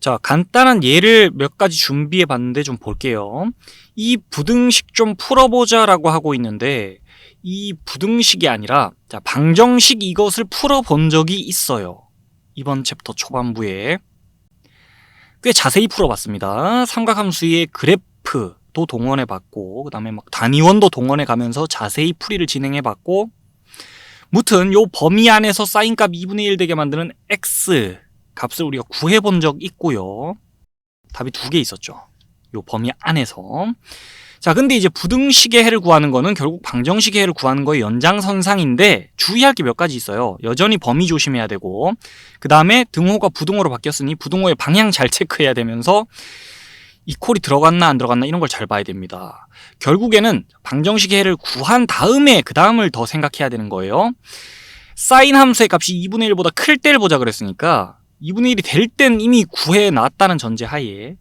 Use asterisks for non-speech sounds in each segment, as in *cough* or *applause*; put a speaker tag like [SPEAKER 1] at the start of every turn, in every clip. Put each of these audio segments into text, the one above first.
[SPEAKER 1] 자, 간단한 예를 몇 가지 준비해 봤는데 좀 볼게요. 이 부등식 좀 풀어보자 라고 하고 있는데, 이 부등식이 아니라, 자, 방정식 이것을 풀어본 적이 있어요. 이번 챕터 초반부에. 꽤 자세히 풀어봤습니다. 삼각함수의 그래프도 동원해 봤고, 그 다음에 막 단위원도 동원해 가면서 자세히 풀이를 진행해 봤고, 무튼 요 범위 안에서 사인 값 2분의 1 되게 만드는 x 값을 우리가 구해 본 적 있고요. 답이 두 개 있었죠. 요 범위 안에서. 자, 근데 이제 부등식의 해를 구하는 거는 결국 방정식의 해를 구하는 거의 연장선상인데 주의할 게 몇 가지 있어요. 여전히 범위 조심해야 되고 그 다음에 등호가 부등호로 바뀌었으니 부등호의 방향 잘 *laughs* 체크해야 되면서 이 콜이 들어갔나 안 들어갔나 이런 걸 잘 봐야 됩니다. 결국에는 방정식의 해를 구한 다음에 그 다음을 더 생각해야 되는 거예요. 사인 함수의 값이 2분의 1보다 클 때를 보자 그랬으니까 2분의 1이 될 땐 이미 구해 놨다는 전제 하에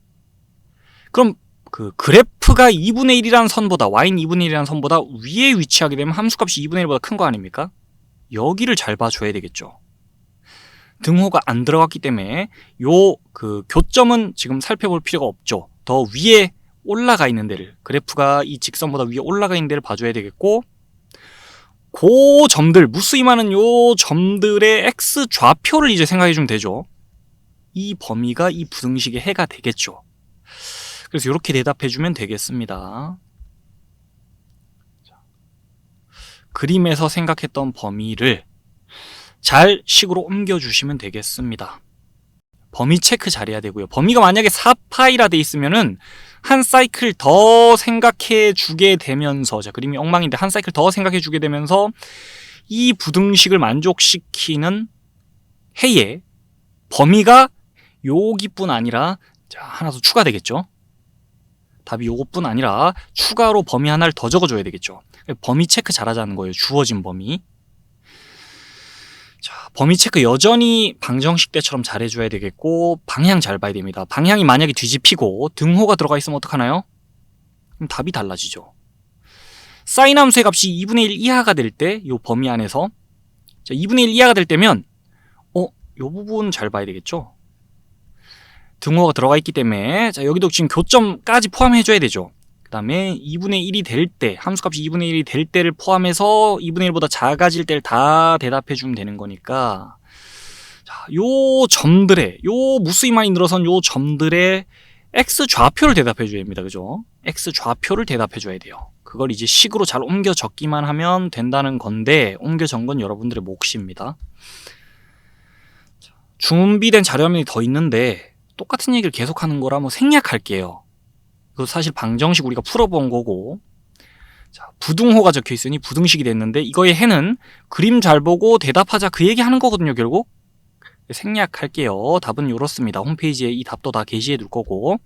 [SPEAKER 1] 그럼 그 그래프가 2분의 1이라는 선보다 y는 2분의 1이라는 선보다 위에 위치하게 되면 함수값이 2분의 1보다 큰 거 아닙니까? 여기를 잘 봐줘야 되겠죠. 등호가 안 들어갔기 때문에 요 그 교점은 지금 살펴볼 필요가 없죠. 더 위에 올라가 있는 데를 그래프가 이 직선보다 위에 올라가 있는 데를 봐줘야 되겠고 그 점들 무수히 많은 요 점들의 x 좌표를 이제 생각해 주면 되죠. 이 범위가 이 부등식의 해가 되겠죠. 그래서 이렇게 대답해 주면 되겠습니다. 자, 그림에서 생각했던 범위를 잘 식으로 옮겨 주시면 되겠습니다. 범위 체크 잘해야 되고요. 범위가 만약에 4파이라 돼 있으면은 한 사이클 더 생각해 주게 되면서 자 그림이 엉망인데 한 사이클 더 생각해 주게 되면서 이 부등식을 만족시키는 해에 범위가 여기뿐 아니라 자 하나 더 추가되겠죠. 답이 요것뿐 아니라 추가로 범위 하나를 더 적어줘야 되겠죠. 범위 체크 잘하자는 거예요. 주어진 범위. 자, 범위 체크 여전히 방정식 때처럼 잘해줘야 되겠고 방향 잘 봐야 됩니다. 방향이 만약에 뒤집히고 등호가 들어가 있으면 어떡하나요? 그럼 답이 달라지죠. 사인 함수의 값이 2분의 1 이하가 될 때 이 범위 안에서 자, 2분의 1 이하가 될 때면 어? 요 부분 잘 봐야 되겠죠? 등호가 들어가 있기 때문에 자, 여기도 지금 교점까지 포함해 줘야 되죠. 그 다음에 2분의 1이 될 때, 함수값이 2분의 1이 될 때를 포함해서 2분의 1보다 작아질 때를 다 대답해 주면 되는 거니까, 자, 요 점들의, 요 무수히 많이 늘어선 요 점들의 x 좌표를 대답해 줘야 됩니다. 그죠? x 좌표를 대답해 줘야 돼요. 그걸 이제 식으로 잘 옮겨 적기만 하면 된다는 건데, 옮겨 전건 여러분들의 몫입니다. 자, 준비된 자료화면이 더 있는데, 똑같은 얘기를 계속하는 거라 뭐 생략할게요. 그 사실 방정식 우리가 풀어본 거고. 자, 부등호가 적혀 있으니 부등식이 됐는데 이거의 해는 그림 잘 보고 대답하자 그 얘기 하는 거거든요 결국. 생략할게요. 답은 이렇습니다. 홈페이지에 이 답도 다 게시해 둘 거고.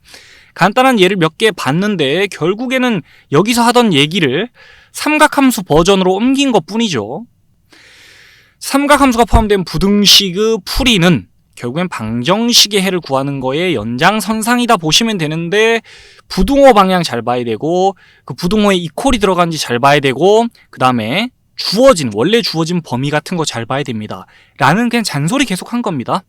[SPEAKER 1] 간단한 예를 몇 개 봤는데 결국에는 여기서 하던 얘기를 삼각함수 버전으로 옮긴 것 뿐이죠. 삼각함수가 포함된 부등식의 풀이는 결국엔 방정식의 해를 구하는 거에 연장선상이다 보시면 되는데 부등호 방향 잘 봐야 되고 그 부등호에 이퀄이 들어간지 잘 봐야 되고 그 다음에 주어진 원래 주어진 범위 같은 거 잘 봐야 됩니다. 라는 그냥 잔소리 계속 한 겁니다.